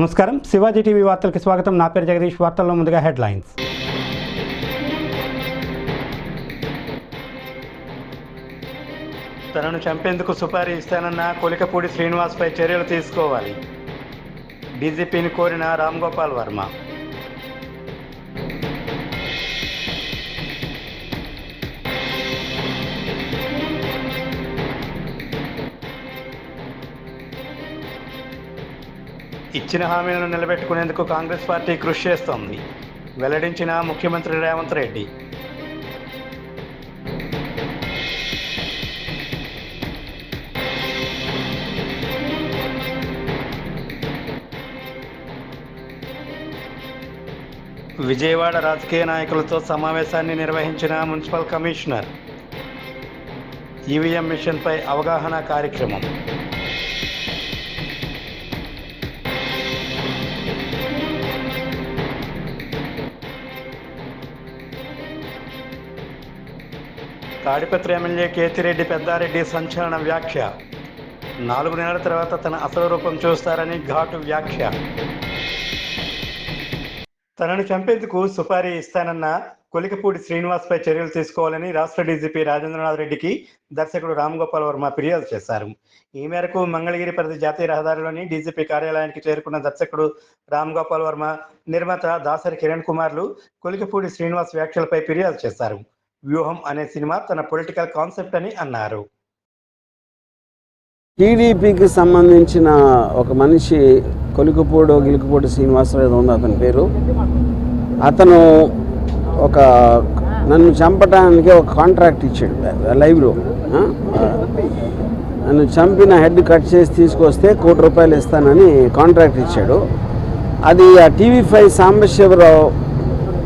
నమస్కారం. శివాజీ టీవీ వార్తలకు స్వాగతం. నా పేరు జగదీష్. వార్తల్లో ముందుగా హెడ్లైన్స్. తనను చంపేందుకు సుపారీ ఇస్తానన్న కొలికపూడి శ్రీనివాస్పై చర్యలు తీసుకోవాలి. డీజీపీని కోరిన రామ్ గోపాల్ వర్మ. ఇచ్చిన హామీలను నిలబెట్టుకునేందుకు కాంగ్రెస్ పార్టీ కృషి చేస్తోంది. వెల్లడించిన ముఖ్యమంత్రి రేవంత్ రెడ్డి. విజయవాడ రాజకీయ నాయకులతో సమావేశాన్ని నిర్వహించిన మున్సిపల్ కమిషనర్. ఈవీఎం మిషన్పై అవగాహన కార్యక్రమం. తాడిపత్రి ఎమ్మెల్యే కేతిరెడ్డి పెద్దారెడ్డి సంచలన వ్యాఖ్య. నాలుగు నెలల తర్వాత తన అసలు రూపం చూస్తారని ఘాటు వ్యాఖ్య. తనను చంపేందుకు సుపారీ ఇస్తానన్న కొలికపూడి శ్రీనివాస్పై చర్యలు తీసుకోవాలని రాష్ట్ర డీజీపీ రాజేంద్రనాథ్ రెడ్డికి దర్శకుడు రామ్ గోపాల్ వర్మ ఫిర్యాదు చేశారు. ఈ మేరకు మంగళగిరి పరిధి జాతీయ రహదారిలోని డీజీపీ కార్యాలయానికి చేరుకున్న దర్శకుడు రామ్ గోపాల్ వర్మ నిర్మాత దాసరి కిరణ్ కుమార్లు కొలికపూడి శ్రీనివాస్ వ్యాఖ్యలపై ఫిర్యాదు చేశారు. వ్యూహం అనే సినిమా తన పొలిటికల్ కాన్సెప్ట్ అని అన్నారు. టీడీపీకి సంబంధించిన ఒక మనిషి కొలికపోడు గిలికపూడి శ్రీనివాసరావు ఏదో ఉంది అతని పేరు. అతను ఒక నన్ను చంపడానికి ఒక కాంట్రాక్ట్ ఇచ్చాడు లైవ్లో నన్ను చంపిన హెడ్ కట్ చేసి తీసుకొస్తే కోటి రూపాయలు ఇస్తానని కాంట్రాక్ట్ ఇచ్చాడు. అది ఆ టీవీ ఫైవ్ సాంబశివరావు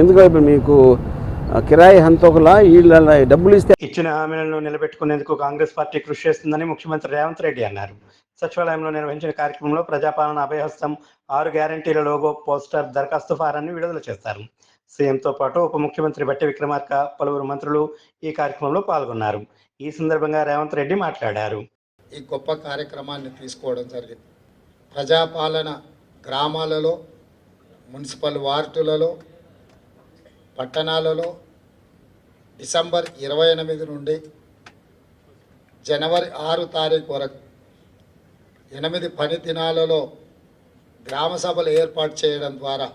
ఎందుకంటే ఇప్పుడు మీకు కిరాయి హంతకులా వీళ్ళ డబ్బులు ఇస్తే ఇచ్చిన హామీలను నిలబెట్టుకునేందుకు కాంగ్రెస్ పార్టీ కృషి చేస్తుందని ముఖ్యమంత్రి రేవంత్ రెడ్డి అన్నారు. సచివాలయంలో నిర్వహించిన కార్యక్రమంలో ప్రజాపాలన అభయహస్తం ఆరు గ్యారంటీల లోగో పోస్టర్ దరఖాస్తు ఫారాన్ని విడుదల చేస్తారు సీఎంతో పాటు ఉప ముఖ్యమంత్రి బట్టి విక్రమార్క పలువురు మంత్రులు ఈ కార్యక్రమంలో పాల్గొన్నారు. ఈ సందర్భంగా రేవంత్ రెడ్డి మాట్లాడారు. ఈ గొప్ప కార్యక్రమాన్ని తీసుకోవడం జరిగింది. ప్రజాపాలన గ్రామాలలో మున్సిపల్ వార్డులలో పట్టణాలలో డిసెంబర్ ఇరవై ఎనిమిది నుండి జనవరి ఆరు తారీఖు వరకు ఎనిమిది పని దినాలలో గ్రామ సభలు ఏర్పాటు చేయడం ద్వారా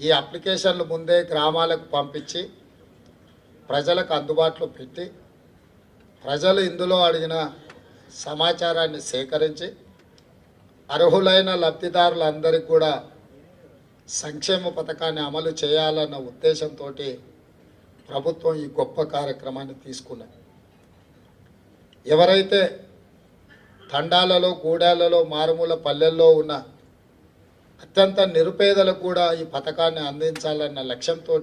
ఈ అప్లికేషన్లు ముందే గ్రామాలకు పంపించి ప్రజలకు అందుబాటులో పెట్టి ప్రజలు ఇందులో అడిగిన సమాచారాన్ని సేకరించి అర్హులైన లబ్ధిదారులందరికీ కూడా సంక్షేమ పథకాన్ని అమలు చేయాలన్న ఉద్దేశంతో ప్రభుత్వం ఈ గొప్ప కార్యక్రమాన్ని తీసుకున్నది. ఎవరైతే తండాలలో గూడాలలో మారుమూల పల్లెల్లో ఉన్న అత్యంత నిరుపేదలకు కూడా ఈ పథకాన్ని అందించాలన్న లక్ష్యంతో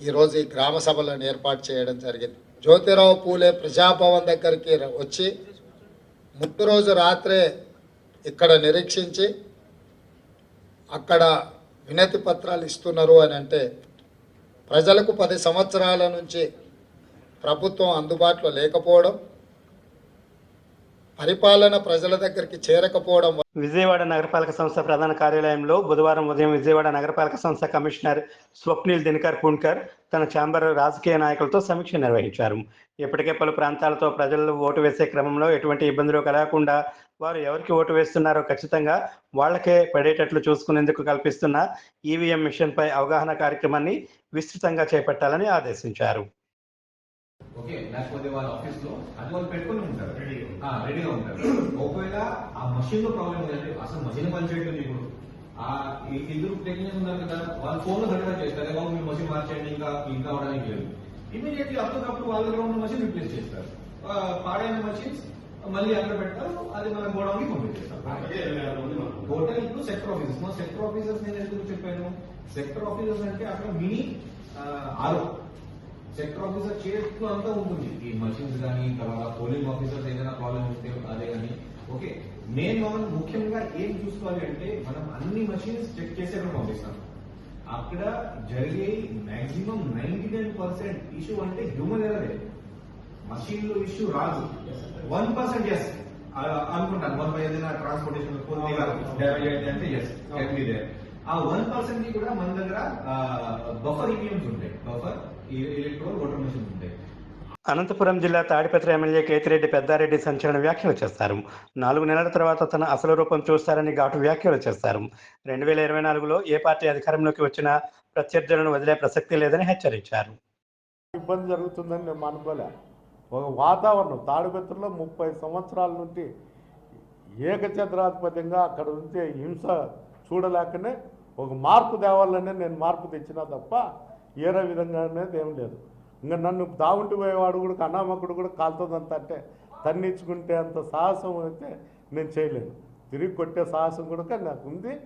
ఈరోజు ఈ గ్రామ సభలను ఏర్పాటు చేయడం జరిగింది. జ్యోతిరావు పూలే ప్రజాభవన్ దగ్గరికి వచ్చి ముట్టు రోజు రాత్రే ఇక్కడ నిరీక్షించి అక్కడ వినతి పత్రాలు ఇస్తున్నారు అని అంటే ప్రజలకు పది సంవత్సరాల నుంచి ప్రభుత్వం అందుబాటులో లేకపోవడం పరిపాలన ప్రజల దగ్గరికి చేరకపోవడం విజయవాడ నగరపాలక సంస్థ ప్రధాన కార్యాలయంలో బుధవారం ఉదయం విజయవాడ నగరపాలక సంస్థ కమిషనర్ స్వప్నిల్ దినకర్ పుణ్కర్ తన ఛాంబర్ రాజకీయ నాయకులతో సమీక్ష నిర్వహించారు. ఇప్పటికే పలు ప్రాంతాలతో ప్రజలు ఓటు వేసే క్రమంలో ఎటువంటి ఇబ్బందులు కలగకుండా వారు ఎవరికి ఓటు వేస్తున్నారో ఖచ్చితంగా వాళ్ళకే పడేటట్లు చూసుకునేందుకు కల్పిస్తున్న ఈవీఎం మిషన్పై అవగాహన కార్యక్రమాన్ని విస్తృతంగా చేపట్టాలని ఆదేశించారు. ఓకే లేకపోతే వాళ్ళ ఆఫీస్లో అది వాళ్ళు పెట్టుకుని ఉంటారు. ఆ, రెడీగా ఉంటారు. ఒకవేళ ఆ మషిన్లో ప్రాబ్లం ఏంటంటే అసలు మషిన్ పనిచేయట్లేదు ఇప్పుడు. ఆ ఇద్దరు టెక్నీషియన్ ఉన్నారు కదా వాళ్ళు ఫోన్లో చేస్తారు. బాబు మీరు మషిన్ మార్చండి ఇంకా ఇంకా అవడానికి లేదు. ఇమీడియట్లీ అప్పటికప్పుడు వాళ్ళ దగ్గర ఉన్న మషిన్ రిప్లేస్ చేస్తారు. ఆ, పాడైన మషిన్స్ మళ్ళీ అక్కడ పెడతారు అది మన గోడౌన్కి పంపించేస్తారు టోటల్ ఇప్పుడు సెక్టర్ ఆఫీసర్స్ మా సెక్టర్ ఆఫీసర్స్ నేను ఎందుకు చెప్పాను? సెక్టర్ ఆఫీసర్స్ అంటే అక్కడ మినీ ఆరో సెక్టర్ ఆఫీసర్ చేస్తూ అంతా ఉంటుంది. ఈ మషిన్స్ కానీ తర్వాత పోలింగ్ ఆఫీసర్స్ ఏదైనా ప్రాబ్లం ఉంటే అదే కానీ. ఓకే నేను మనం ముఖ్యంగా ఏం చూసుకోవాలి అంటే మనం అన్ని మషిన్స్ చెక్ చేసి అక్కడ పంపిస్తాం. అక్కడ జరిగే maximum ninety nine percent issue అంటే హ్యూమన్ ఎరరే మషిన్లో ఇష్యూ రాదు. వన్ పర్సెంట్ ఎస్ అనుకుంటాను. వన్ ఏదైనా ట్రాన్స్పోర్టేషన్ డ్యామేజ్ అయితే అంటే ఎస్ ఆ వన్ పర్సెంట్కి కూడా మన దగ్గర బఫర్ ఈవీఎంస్ ఉంటాయి. బఫర్ ఎలక్ట్రో ఓటర్ మెషిన్స్ ఉంటాయి. అనంతపురం జిల్లా తాడిపత్రి ఎమ్మెల్యే కేతిరెడ్డి పెద్దారెడ్డి సంచలన వ్యాఖ్యలు చేస్తారు. నాలుగు నెలల తర్వాత తన అసలు రూపం చూస్తారని ఘాటు వ్యాఖ్యలు చేస్తారు. రెండు వేల ఇరవై నాలుగులో ఏ పార్టీ అధికారంలోకి వచ్చినా ప్రత్యర్థులను వదిలే ప్రసక్తి లేదని హెచ్చరించారు. ఇబ్బంది జరుగుతుందని నేను అనుకోలే. ఒక వాతావరణం. తాడిపత్రిలో ముప్పై సంవత్సరాల నుండి ఏకఛత్రాధిపత్యంగా అక్కడ ఉంటే హింస చూడలేకనే ఒక మార్పు తేవాలనే నేను మార్పు తెచ్చినా తప్ప ఏరే విధంగా అనేది ఏం లేదు. ఇంకా నన్ను దావుంటి పోయేవాడు కూడా అనామకుడు కూడా కాలుతుందంత అంటే తన్నించుకుంటే అంత సాహసం అయితే నేను చేయలేను. తిరిగి కొట్టే సాహసం కూడా నాకు ఉంది.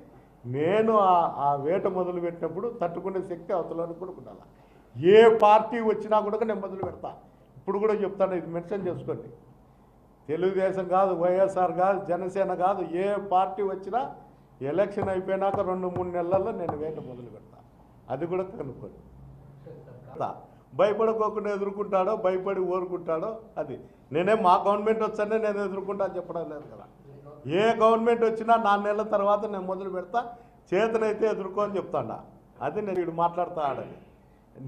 నేను ఆ- వేట మొదలు పెట్టినప్పుడు తట్టుకునే శక్తి అవతలని కూడా ఉండాలి? ఏ పార్టీ వచ్చినా కూడా నేను మొదలు పెడతాను ఇప్పుడు కూడా చెప్తాను ఇది మెన్షన్ చేసుకోండి. తెలుగుదేశం కాదు వైఎస్ఆర్ కాదు జనసేన కాదు ఏ పార్టీ వచ్చినా ఎలక్షన్ అయిపోయినాక రెండు మూడు నెలల్లో నేను వేట మొదలు పెడతా. అది కూడా కనుక్కోండి. అలా భయపడకోకుండా ఎదుర్కొంటాడో భయపడి ఊరుకుంటాడో అది. నేనే మా గవర్నమెంట్ వచ్చానే నేను ఎదుర్కొంటా చెప్పడం లేదు కదా. ఏ గవర్నమెంట్ వచ్చినా నాలుగు నెలల తర్వాత నేను మొదలు పెడతా చేతనైతే ఎదుర్కొని చెప్తాడా. అది నేను వీడు మాట్లాడుతా ఆడని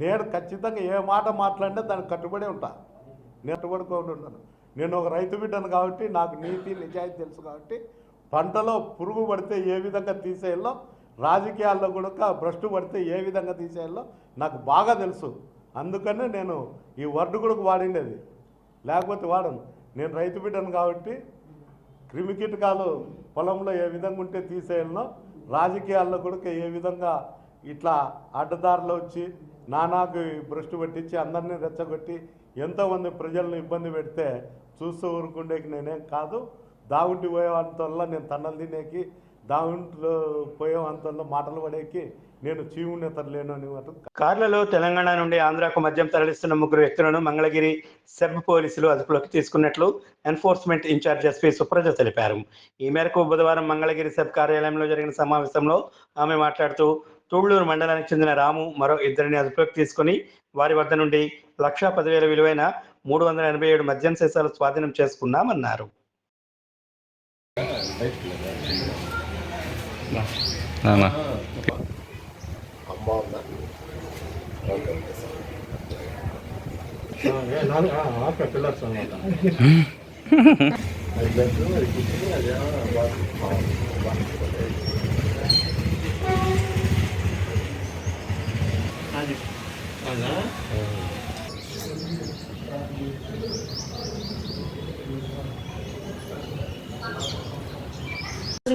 నేను ఖచ్చితంగా ఏ మాట మాట్లాడినా దానికి కట్టుబడి ఉంటా. నేను ఉన్నాను. నేను ఒక రైతు బిడ్డను కాబట్టి నాకు నీతి నిజాయితీ తెలుసు కాబట్టి పంటలో పురుగు పడితే ఏ విధంగా తీసేయాలో రాజకీయాల్లో కూడా భ్రష్టు పడితే ఏ విధంగా తీసేయాలో నాకు బాగా తెలుసు. అందుకనే నేను ఈ వర్డ్ కూడా వాడిండేది. లేకపోతే వాడను. నేను రైతు బిడ్డను కాబట్టి క్రిమికీటకాలు పొలంలో ఏ విధంగా ఉంటే తీసేయాలనో రాజకీయాల్లో కూడా ఏ విధంగా ఇట్లా అడ్డదారిలో వచ్చి నానాకు భ్రష్టు పట్టించి అందరినీ రెచ్చగొట్టి ఎంతోమంది ప్రజలను ఇబ్బంది పెడితే చూస్తూ ఊరుకుండేకి నేనేం కాదు. దావుంటి పోయేవంతల్లో నేను తన్నలు తినేకి దావుంట్లో పోయేవంతల్లో మాటలు పడేకి నేను చీవునేతలేను అని మాట కార్లలో తెలంగాణ నుండి ఆంధ్రాకు మద్యం తరలిస్తున్న ముగ్గురు వ్యక్తులను మంగళగిరి సెబ్ పోలీసులు అదుపులోకి తీసుకున్నట్లు ఎన్ఫోర్స్మెంట్ ఇన్ఛార్జ్ ఎస్పీ సుప్రజ తెలిపారు. ఈ మేరకు బుధవారం మంగళగిరి సెబ్ కార్యాలయంలో జరిగిన సమావేశంలో ఆమె మాట్లాడుతూ తూళ్ళూరు మండలానికి చెందిన రాము మరో ఇద్దరిని అదుపులోకి తీసుకుని వారి వద్ద నుండి లక్షా పదివేల విలువైన మూడు వందల ఎనభై ఏడు మద్యం సీసాలు స్వాధీనం చేసుకున్నామన్నారు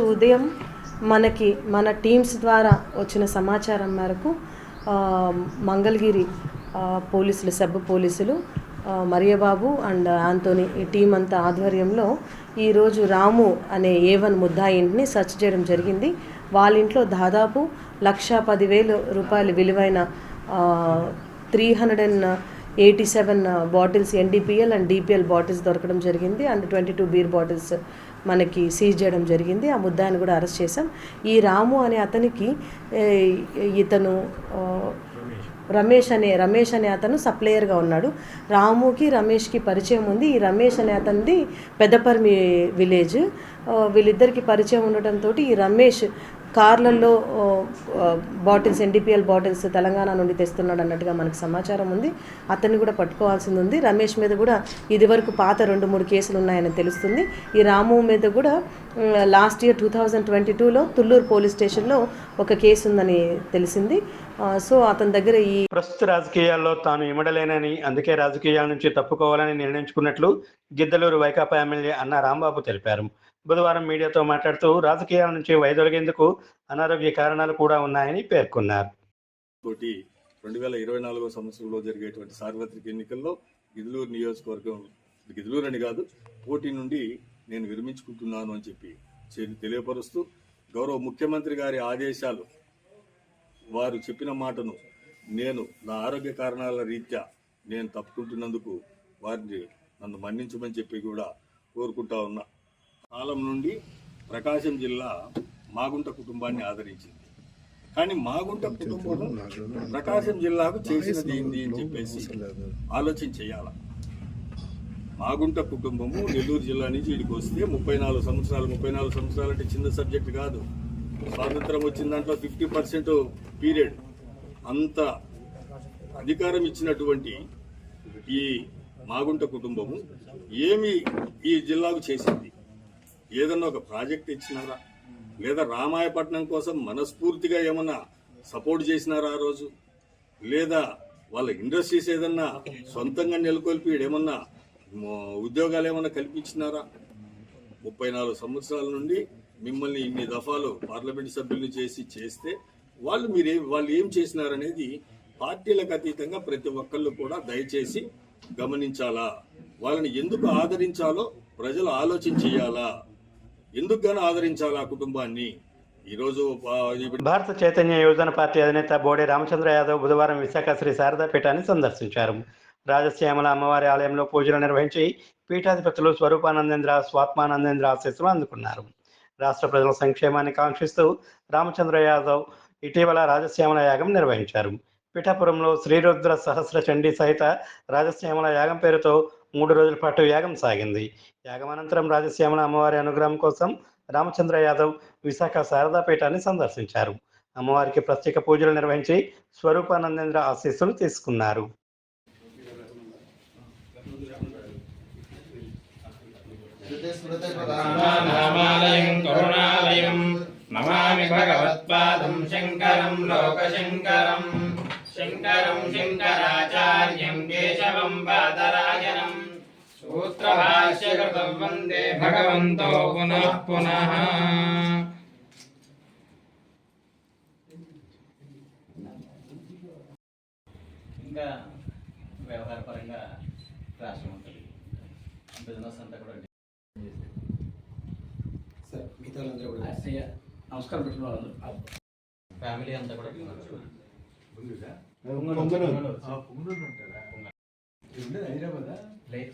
ఉదయం మనకి మన టీమ్స్ ద్వారా వచ్చిన సమాచారం మేరకు మంగళగిరి పోలీసులు సబ్ పోలీసులు మరియబాబు అండ్ ఆంటోనీ ఈ టీం అంతా ఆధ్వర్యంలో ఈరోజు రాము అనే ఏ వన్ ఇంటిని సెర్చ్ చేయడం జరిగింది. వాళ్ళ ఇంట్లో దాదాపు లక్ష పదివేలు రూపాయల విలువైన three hundred and eighty seven bottles NDPL and DPL bottles దొరకడం జరిగింది. And twenty two beer bottles మనకి సీజ్ చేయడం జరిగింది. ఆ ముద్దాయిని కూడా అరెస్ట్ చేశాం. ఈ రాము అనే అతనికి ఇతను రమేష్ అనే రమేష్ అనే అతను సప్లయర్గా ఉన్నాడు. రాముకి రమేష్కి పరిచయం ఉంది. ఈ రమేష్ అనే అతనిది పెద్దపర్మి విలేజ్ వీళ్ళిద్దరికి పరిచయం ఉండటంతో ఈ రమేష్ కార్లలో బాటిల్స్ ఎన్డీపీఎల్ బాటిల్స్ తెలంగాణ నుండి తెస్తున్నాడు అన్నట్టుగా మనకు సమాచారం ఉంది. అతన్ని కూడా పట్టుకోవాల్సింది ఉంది. రమేష్ మీద కూడా ఇదివరకు పాత రెండు మూడు కేసులు ఉన్నాయని తెలుస్తుంది. ఈ రాము మీద కూడా last year two thousand twenty టూలో తుళ్ళూరు పోలీస్ స్టేషన్లో ఒక కేసు ఉందని తెలిసింది. సో అతని దగ్గర ఈ ప్రస్తుత రాజకీయాల్లో తాను ఇమడలేనని అందుకే రాజకీయాల నుంచి తప్పుకోవాలని నిర్ణయించుకున్నట్లు గిద్దలూరు వైకాపా ఎమ్మెల్యే అన్న రాంబాబు తెలిపారు. బుధవారం మీడియాతో మాట్లాడుతూ రాజకీయాల నుంచి వైదొలిగేందుకు అనారోగ్య కారణాలు కూడా ఉన్నాయని పేర్కొన్నారు. తోటి రెండు వేల ఇరవై నాలుగో సంవత్సరంలో జరిగేటువంటి సార్వత్రిక ఎన్నికల్లో గిదులూరు నియోజకవర్గం గిదులూరు అని కాదు పోటీ నుండి నేను విరమించుకుంటున్నాను అని చెప్పి తెలియపరుస్తూ గౌరవ ముఖ్యమంత్రి గారి ఆదేశాలు వారు చెప్పిన మాటను నేను నా ఆరోగ్య కారణాల రీత్యా నేను తప్పుకుంటున్నందుకు వారిని నన్ను మన్నించమని చెప్పి కూడా కోరుకుంటా ఉన్నా. కాలం నుండి ప్రకాశం జిల్లా మాగుంట కుటుంబాన్ని ఆదరించింది. కానీ మాగుంట కుటుంబం ప్రకాశం జిల్లాకు చేసినది ఏంటి అని చెప్పేసి ఆలోచన చేయాల? మాగుంట కుటుంబము నెల్లూరు జిల్లా నుంచి ఇడికి వస్తే ముప్పై నాలుగు సంవత్సరాలు ముప్పై నాలుగు సంవత్సరాలు అంటే చిన్న సబ్జెక్ట్ కాదు. స్వాతంత్రం వచ్చిన దాంట్లో ఫిఫ్టీ పర్సెంట్ పీరియడ్. అంత అధికారం ఇచ్చినటువంటి ఈ మాగుంట కుటుంబము ఏమి ఈ జిల్లాకు చేసింది? ఏదన్నా ఒక ప్రాజెక్ట్ ఇచ్చినారా? లేదా రామాయపట్నం కోసం మనస్ఫూర్తిగా ఏమన్నా సపోర్ట్ చేసినారా ఆ రోజు? లేదా వాళ్ళ ఇండస్ట్రీస్ ఏదన్నా సొంతంగా నెలకొల్పి ఏమన్నా ఉద్యోగాలు ఏమన్నా కల్పించినారా? ముప్పై నాలుగు సంవత్సరాల నుండి మిమ్మల్ని ఇన్ని దఫాలు పార్లమెంట్ సభ్యుల్ని చేసి చేస్తే వాళ్ళు మీరేం వాళ్ళు ఏం చేసినారనేది పార్టీలకు అతీతంగా ప్రతి ఒక్కళ్ళు కూడా దయచేసి గమనించాలా? వాళ్ళని ఎందుకు ఆదరించాలో ప్రజలు ఆలోచన చేయాలా? ఎందుకు గాను ఆదరించాలి ఆ కుటుంబాన్ని? ఈరోజు భారత చైతన్య యువజన పార్టీ అధినేత బోడే రామచంద్ర యాదవ్ బుధవారం విశాఖ శ్రీ శారదా పీఠాన్ని సందర్శించారు. రాజశ్యామల అమ్మవారి ఆలయంలో పూజలు నిర్వహించి పీఠాధిపతులు స్వరూపానందేంద్ర స్వాత్మానందేంద్ర ఆశీస్సులు అందుకున్నారు. రాష్ట్ర ప్రజల సంక్షేమాన్ని కాంక్షిస్తూ రామచంద్ర యాదవ్ ఇటీవల రాజశ్యామల యాగం నిర్వహించారు. పిఠాపురంలో శ్రీరుద్ర సహస్ర చండీ సహిత రాజశ్యామల యాగం పేరుతో మూడు రోజుల పాటు యాగం సాగింది. యాగం అనంతరం రాజశ్యామల అమ్మవారి అనుగ్రహం కోసం రామచంద్ర యాదవ్ విశాఖ శారదా పీఠాన్ని సందర్శించారు. అమ్మవారికి ప్రత్యేక పూజలు నిర్వహించి స్వరూపానందేంద్ర ఆశీస్సులు తీసుకున్నారు. నమామి భగవత్పాదం శంకరం లోకశంకరం. శంకరం శంకరాచార్యం కేశవం బాదరాయణం సూత్రభాష్యకృతం వందే భగవంతో పునః పునః ఇంకా వ్యవహారపరంగా రాష్ట్రం ఉంటుంది. బిజినెస్ అంతా కూడా అయ్య, నమస్కారం పెట్టిన వాళ్ళందరూ. ఫ్యామిలీ అంతా కూడా లేదు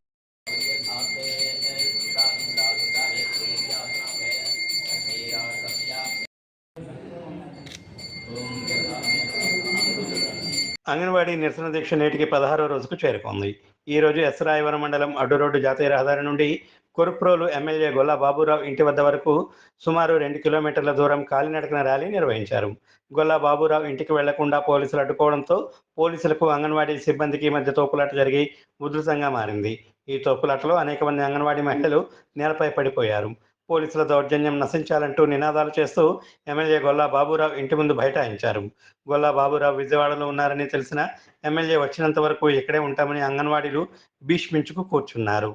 అంగన్వాడీ నిరసన దీక్ష నేటికి పదహారో రోజుకు చేరుకుంది. ఈ రోజు ఎస్రాయవరం మండలం అడ్డు రోడ్డు జాతీయ రహదారి నుండి కురుప్రోలు ఎమ్మెల్యే గొల్ల బాబురావు ఇంటి వద్ద వరకు సుమారు రెండు కిలోమీటర్ల దూరం కాలినడకన ర్యాలీ నిర్వహించారు. గొల్ల బాబురావు ఇంటికి వెళ్ళకుండా పోలీసులు అడ్డుకోవడంతో పోలీసులకు అంగన్వాడీ సిబ్బందికి మధ్య తోపులాట జరిగి ఉధృతంగా మారింది. ఈ తోపులాటలో అనేక మంది అంగన్వాడీ మహిళలు నేలపై పడిపోయారు. పోలీసుల దౌర్జన్యం నశించాలంటూ నినాదాలు చేస్తూ ఎమ్మెల్యే గొల్లా బాబురావు ఇంటి ముందు బైఠాయించారు. గొల్లా బాబురావు విజయవాడలో ఉన్నారని తెలిసిన ఎమ్మెల్యే వచ్చినంత వరకు ఇక్కడే ఉంటామని అంగన్వాడీలు భీష్మించుకు కూర్చున్నారు.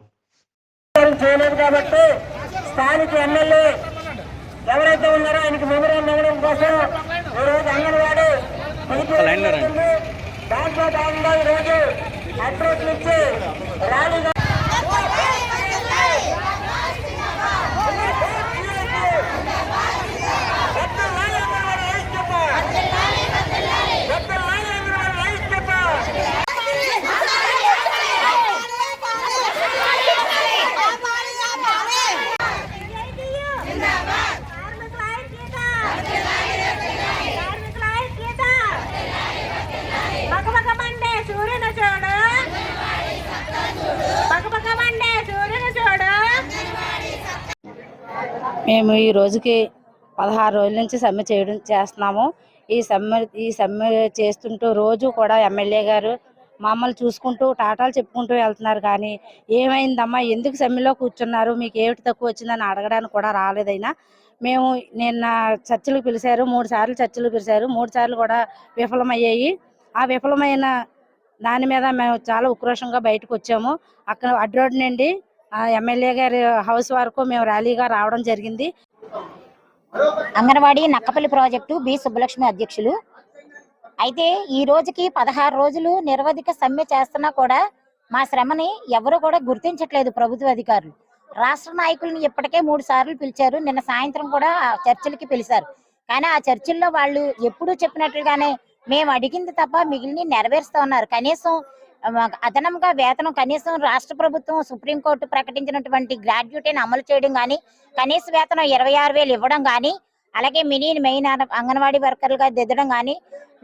చేయలేదు కాబట్టి స్థానిక ఎమ్మెల్యే ఎవరైతే ఉన్నారో ఆయనకి మెమోరియల్ ఇవ్వడం కోసం ఈరోజు అంగన్వాడీ దాంట్లో భాగంగా ఈరోజు అడ్రస్ ఇచ్చి ర్యాలీగా మేము ఈ రోజుకి పదహారు రోజుల నుంచి సమ్మె చేయడం చేస్తున్నాము. ఈ సమ్మె ఈ సమ్మె చేస్తుంటూ రోజు కూడా ఎమ్మెల్యే గారు మమ్మల్ని చూసుకుంటూ టాటాలు చెప్పుకుంటూ వెళ్తున్నారు. కానీ ఏమైందమ్మా? ఎందుకు సమ్మెలో కూర్చున్నారు? మీకు ఏమిటి తక్కువ వచ్చిందని అడగడానికి కూడా రాలేదైనా మేము నిన్న చర్చలకు పిలిచారు మూడు సార్లు చర్చలు పిలిచారు మూడు సార్లు కూడా విఫలమయ్యాయి. ఆ విఫలమైన దాని మీద మేము చాలా ఉక్రోషంగా బయటకు వచ్చాము. అక్కడ అడ్రోడ్ నుండి ఎమ్మెల్యే గారి హౌస్ వరకు మేము ర్యాలీగా రావడం జరిగింది. అంగన్వాడీ నక్కపల్లి ప్రాజెక్టు బి సుబ్బలక్ష్మి అధ్యక్షులు. అయితే ఈ రోజుకి పదహారు రోజులు నిరవధిక సమ్మె చేస్తున్నా కూడా మా శ్రమని ఎవరు కూడా గుర్తించట్లేదు ప్రభుత్వ అధికారులు. రాష్ట్ర నాయకులను ఇప్పటికే మూడు సార్లు పిలిచారు. నిన్న సాయంత్రం కూడా ఆ చర్చలకి పిలిచారు. కానీ ఆ చర్చల్లో వాళ్ళు ఎప్పుడూ చెప్పినట్లుగానే మేము అడిగింది తప్ప మిగిలిన నెరవేరుస్తా ఉన్నారు. కనీసం అదనంగా వేతనం కనీసం రాష్ట్ర ప్రభుత్వం సుప్రీంకోర్టు ప్రకటించినటువంటి గ్రాడ్యుయేట్ని అమలు చేయడం కానీ కనీస వేతనం ఇరవై ఆరు వేలు ఇవ్వడం కానీ అలాగే మినీ మెయిన్ అంగన్వాడీ వర్కర్లుగా దిద్దడం కానీ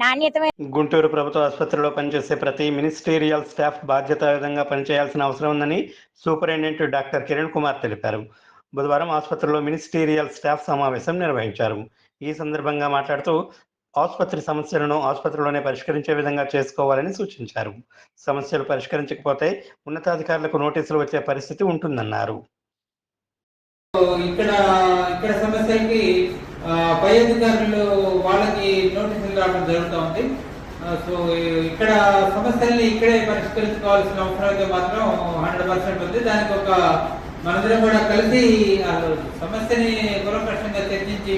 నాణ్యతమైన గుంటూరు ప్రభుత్వ ఆసుపత్రిలో పనిచేసే ప్రతి మినిస్టీరియల్ స్టాఫ్ బాధ్యతాయుతంగా పనిచేయాల్సిన అవసరం ఉందని సూపరింటెండెంట్ డాక్టర్ కిరణ్ కుమార్ తెలిపారు. బుధవారం ఆసుపత్రిలో మినిస్టీరియల్ స్టాఫ్ సమావేశం నిర్వహించారు. ఈ సందర్భంగా మాట్లాడుతూ ఆసుపత్రి సమస్యలను ఆసుపత్రిలోనే పరిష్కరించే విధంగా చేసుకోవాలని సూచించారు. సమస్యలు పరిష్కరించకపోతే ఉన్నతాధికారులకు నోటీసులు వచ్చే పరిస్థితి ఉంటుందన్నారు. ఇక్కడ ఇక్కడ సమస్యలకి పై అధికారులు వాళ్ళకి నోటీసులు రావడం జరుగుతూ ఉంది. సో ఇక్కడ సమస్యల్ని ఇక్కడే పరిష్కరించుకోవాల్సిన అవసరం అయితే మాత్రం హండ్రెడ్ పర్సెంట్ ఉంది. దానికి ఒక మనందరం కూడా కలిసి సమస్యని గురప్రశ్నంగా చర్చించి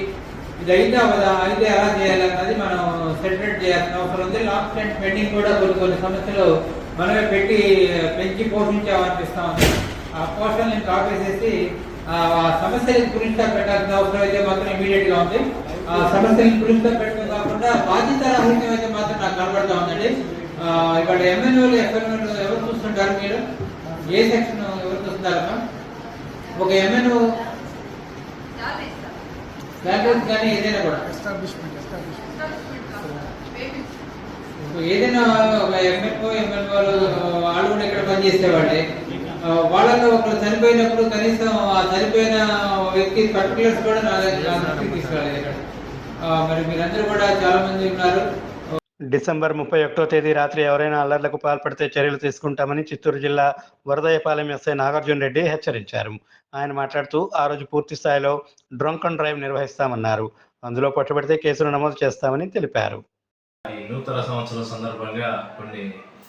ఇది అయితే అవదా అయితే ఎలా చేయాలన్నది మనం సెటరేట్ చేయాల్సిన అవసరం ఉంది. లాస్ట్ అండ్ పెండింగ్ కూడా కొన్ని కొన్ని సమస్యలు మనమే పెట్టి పెంచి పోషించామనిపిస్తా ఉంది ఆ పోషణ కాపేసేసి ఆ సమస్యల గురించి పెట్టాల్సిన అవసరం అయితే మాత్రం ఇమీడియట్గా ఉంది. ఆ సమస్యల గురించి పెట్టడం కాకుండా బాధ్యత రాహిత్యం అయితే మాత్రం నాకు కనబడతా ఉందండి. ఇక్కడ ఎంఎన్ఓలు ఎఫ్ఎన్ఓలు ఎవరు చూస్తుంటారు మీరు? ఏ సెక్షన్ ఎవరు చూస్తున్నారు ఒక ఎంఎన్ఓ కానీ ఏదైనా కూడా. ఏదైనా ఒక ఎంఎన్ఓ ఎంఎన్ఓలు వాళ్ళు కూడా ఇక్కడ పనిచేసేవాళ్ళే వాళ్ళలో ఒకరు చనిపోయినప్పుడు కనీసం ఆ చనిపోయిన వ్యక్తి పర్టికులర్స్ కూడా నా దగ్గర తీసుకురాలేదు ఇక్కడ. మరి మీరందరూ కూడా చాలా మంది ఉన్నారు. డిసెంబర్ ముప్పై ఒకటో తేదీ రాత్రి ఎవరైనా అల్లర్లకు పాల్పడితే చర్యలు తీసుకుంటామని చిత్తూరు జిల్లా వరదయపాలెం ఎస్ఐ నాగార్జున రెడ్డి హెచ్చరించారు. ఆయన మాట్లాడుతూ ఆ రోజు పూర్తి స్థాయిలో డ్రంక్ అండ్ డ్రైవ్ నిర్వహిస్తామన్నారు. అందులో పట్టుబడితే కేసులు నమోదు చేస్తామని తెలిపారు. నూతన సంవత్సరం సందర్భంగా కొన్ని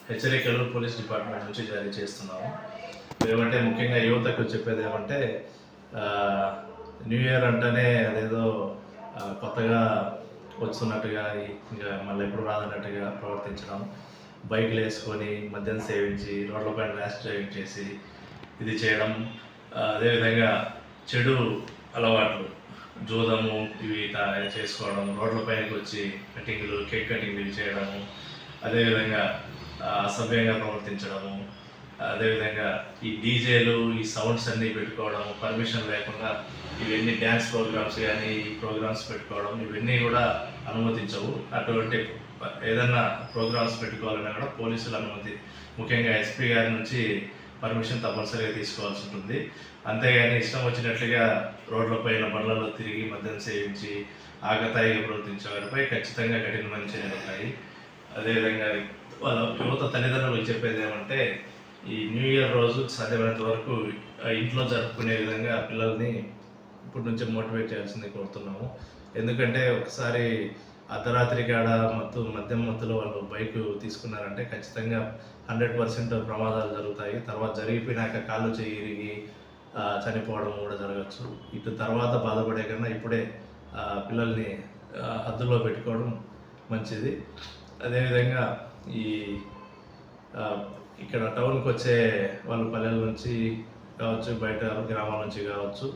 హెచ్చరికలు పోలీస్ డిపార్ట్మెంట్ నుంచి జారీ చేస్తున్నాము. ఏమంటే ముఖ్యంగా యువతకు చెప్పేది ఏమంటే న్యూ ఇయర్ అంటేనే అదేదో కొత్తగా వస్తున్నట్టుగా ఇంకా మళ్ళీ ఎప్పుడు రాదన్నట్టుగా ప్రవర్తించడం. బైక్లు వేసుకొని మద్యం సేవించి రోడ్లపైన ర్యాష్ డ్రైవింగ్ చేసి ఇది చేయడం. అదేవిధంగా చెడు అలవాట్లు జూదము ఇవి చేసుకోవడం రోడ్లపైనకి వచ్చి కటింగ్లు కేక్ కటింగ్లు చేయడము. అదేవిధంగా అసభ్యంగా ప్రవర్తించడము. అదేవిధంగా ఈ డీజేలు ఈ సౌండ్స్ అన్నీ పెట్టుకోవడం పర్మిషన్ లేకుండా ఇవన్నీ డ్యాన్స్ ప్రోగ్రామ్స్ కానీ ఈ ప్రోగ్రామ్స్ పెట్టుకోవడం ఇవన్నీ కూడా అనుమతించవు. అటువంటి ఏదన్నా ప్రోగ్రామ్స్ పెట్టుకోవాలన్నా కూడా పోలీసుల అనుమతి. ముఖ్యంగా ఎస్పీ గారి నుంచి పర్మిషన్ తప్పనిసరిగా తీసుకోవాల్సి ఉంటుంది. అంతేగాని ఇష్టం వచ్చినట్లుగా రోడ్లపైన బండ్లలో తిరిగి మద్యం సేవించి ఆగతాయిగా ప్రవర్తించే వారిపై ఖచ్చితంగా కఠినమైన చర్యలు ఉన్నాయి అదేవిధంగా వాళ్ళ యువత తల్లిదండ్రులు చెప్పేది ఏమంటే ఈ న్యూ ఇయర్ రోజు సాధ్యమైనంత వరకు ఇంట్లో జరుపుకునే విధంగా పిల్లల్ని ఇప్పటి నుంచే మోటివేట్ చేయాల్సింది కోరుతున్నాము. ఎందుకంటే ఒకసారి అర్ధరాత్రి కాడ మత్తు మద్యం మత్తులో వాళ్ళు బైక్ తీసుకున్నారంటే ఖచ్చితంగా హండ్రెడ్ పర్సెంట్ ప్రమాదాలు జరుగుతాయి. తర్వాత జరిగిపోయినాక కాళ్ళు చేయిరిగి చనిపోవడం కూడా జరగచ్చు. ఇటు తర్వాత బాధపడే కన్నా ఇప్పుడే పిల్లల్ని అద్దులో పెట్టుకోవడం మంచిది. అదేవిధంగా ఈ ఇక్కడ టౌన్కి వచ్చే వాళ్ళు పల్లెల నుంచి కావచ్చు బయట గ్రామాల నుంచి కావచ్చు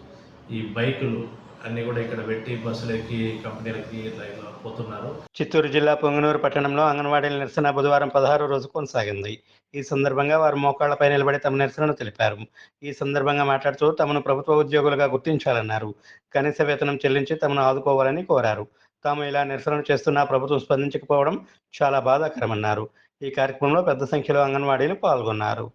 ఈ బైకులు అన్నీ కూడా ఇక్కడ పెట్టి బస్సులకి కంపెనీలకి ఇట్లా పోతున్నారు. చిత్తూరు జిల్లా పొంగనూరు పట్టణంలో అంగన్వాడీల నిరసన బుధవారం పదహారు రోజు కొనసాగింది. ఈ సందర్భంగా వారు మోకాళ్ళపై నిలబడి తమ నిరసనను తెలిపారు. ఈ సందర్భంగా మాట్లాడుతూ తమను ప్రభుత్వ ఉద్యోగులుగా గుర్తించాలన్నారు. కనీస వేతనం చెల్లించి తమను ఆదుకోవాలని కోరారు. తాము ఇలా నిరసనలు చేస్తున్నా ప్రభుత్వం స్పందించకపోవడం చాలా బాధాకరమన్నారు. ఈ కార్యక్రమంలో పెద్ద సంఖ్యలో అంగన్వాడీలు పాల్గొన్నారు.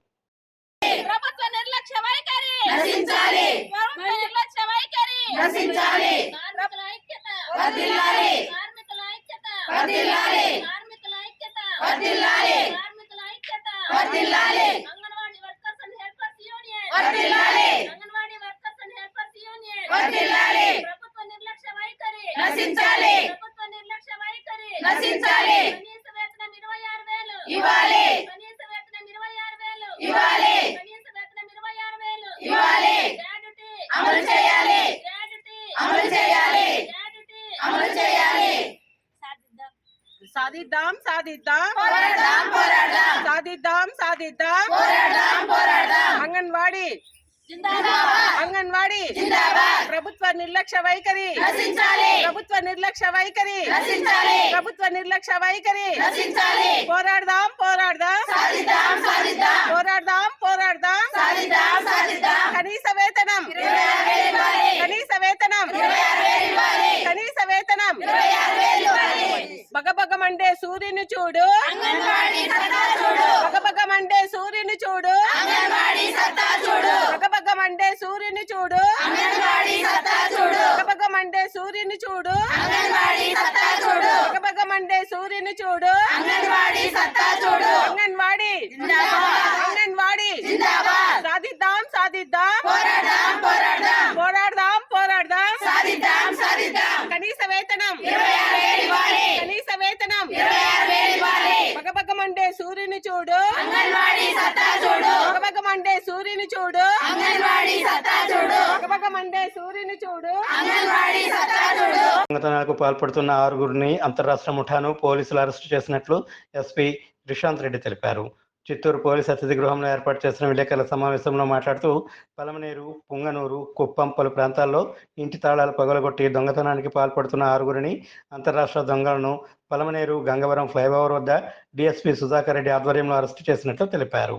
ప్రభుత్వ నిర్లక్ష్య వైఖరి నశించాలి ప్రభుత్వ నిర్లక్ష్య వైఖరి నశించాలి కార్మికుల ఐక్యత వర్ధిల్లాలి కార్మికుల ఐక్యత వర్ధిల్లాలి కార్మికుల ఐక్యత వర్ధిల్లాలి కార్మికుల ఐక్యత వర్ధిల్లాలి anganwadi workers and helpers union వర్ధిల్లాలి anganwadi workers and helpers union వర్ధిల్లాలి ప్రభుత్వ నిర్లక్ష్య వైఖరి నశించాలి ప్రభుత్వ నిర్లక్ష్య వైఖరి నశించాలి కనీస వేతనం ఇరవై ఆరు వేలు ఇవ్వాలి కనీస వేతనం ఇరవై ఆరు వేలు ఇవ్వాలి కనీస వేతనం ఇరవై ఆరు వేలు ఇవ్వాలి గ్రాడ్యుటీ అమలు చేయాలి గ్రాడ్యుటీ అమలు చేయాలి గ్రాడ్యుటీ అమలు చేయాలి సాధిద్దాం సాధిద్దాం పోరాడదాం పోరాడదాం సాధిద్దాం సాధిద్దాం పోరాడదాం పోరాడదాం అంగన్వాడీ జిందాబాద్ అంగన్వాడీ జిందాబాద్ ప్రభుత్వ నిర్లక్ష్య వైఖరి. ప్రభుత్వ నిర్లక్ష్య వైఖరి. ప్రభుత్వ నిర్లక్ష్య వైఖరి. పోరాడదాం పోరాడదాం. పోరాడదాం పోరాడదాం. కనీస వేతనం. కనీస వేతనం. కనీస వేతనం. బగబగమండే సూర్యుని చూడు అంగన్వాడీ సత్తా చూడు బగబగమండే సూర్యుని చూడు అంగన్వాడీ సత్తా చూడు బగబగమండే సూర్యుని చూడు అంగన్వాడీ సత్తా చూడు బగబగమండే సూర్యుని చూడు. అంగన్వాడీ సత్తా చూడు. సూర్యుని చూడు. అంగన్వాడీ సత్తా చూడు. అంగన్వాడి. అంగన్వాడి. సాధిద్దాం సాధిద్దాం. పోరాడదాం పోరాడదాం పోరాడదాం పోరాడదాం. సాధిద్దాం సాధిద్దాం. కనీస వేతనం. కనీస వేతనం. సూర్యుని చూడు. అంగన్వాడీ సత్తా చూడు. బగబగమండే సూర్యుని చూడు. అంగన్వాడీ సత్తా చూడు. బగబగమండే సూర్యుని చూడు. అంగన్వాడీ దొంగతనాలకు పాల్పడుతున్న ఆరుగురిని అంతరాష్ట్ర ముఠాను పోలీసులు అరెస్టు చేసినట్లు ఎస్పీ రిషాంత్ రెడ్డి తెలిపారు. చిత్తూరు పోలీస్ అతిథి గృహంలో ఏర్పాటు చేసిన విలేకరుల సమావేశంలో మాట్లాడుతూ పలమనేరు పుంగనూరు కుప్పం పలు ప్రాంతాల్లో ఇంటి తాళాలు పగలగొట్టి దొంగతనానికి పాల్పడుతున్న ఆరుగురిని అంతరాష్ట్ర దొంగలను పలమనేరు గంగవరం ఫ్లైఓవర్ వద్ద డిఎస్పీ సుధాకర్ రెడ్డి ఆధ్వర్యంలో అరెస్టు చేసినట్లు తెలిపారు.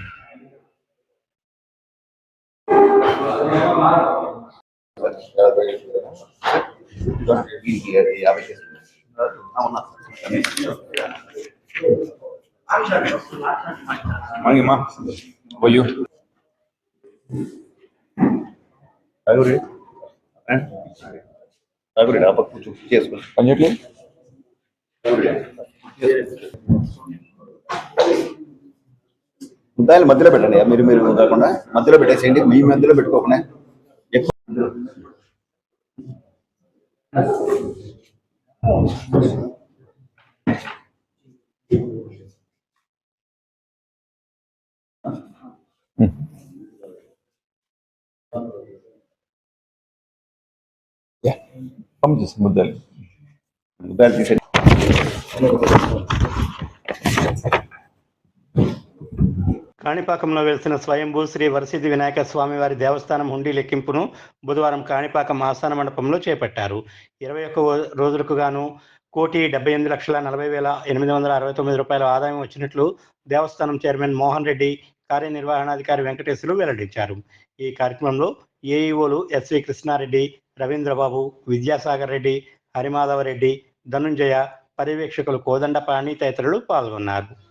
మంగిమా పోయు అగురి అగురి ఆ పక్క కూర్చో. చేసుకో పని చేయట్లేదు ముద్దాయిలు మధ్యలో పెట్టండి. మీరు మీరు కాకుండా మధ్యలో పెట్టేసేయండి. మీ మధ్యలో పెట్టుకోకుండా ఎక్కువ పంపించేసి ముద్దాయిలు ముద్దాయిలు తీసేయండి కాణిపాకంలో వెలిసిన స్వయంభూ శ్రీ వరసిద్ధి వినాయక స్వామివారి దేవస్థానం హుండీ లెక్కింపును బుధవారం కాణిపాకం ఆస్థాన మండపంలో చేపట్టారు. ఇరవై ఒక్క రోజులకు గాను కోటి డెబ్బై ఎనిమిది లక్షల నలభై వేల ఎనిమిది వందల అరవై తొమ్మిది రూపాయల ఆదాయం వచ్చినట్లు దేవస్థానం చైర్మన్ మోహన్ రెడ్డి కార్యనిర్వహణాధికారి వెంకటేశ్వరులు వెల్లడించారు. ఈ కార్యక్రమంలో ఏఈఓలు ఎస్వి కృష్ణారెడ్డి రవీంద్రబాబు విద్యాసాగర్ రెడ్డి హరిమాధవరెడ్డి ధనుంజయ పర్యవేక్షకులు కోదండపాణి తదితరులు పాల్గొన్నారు.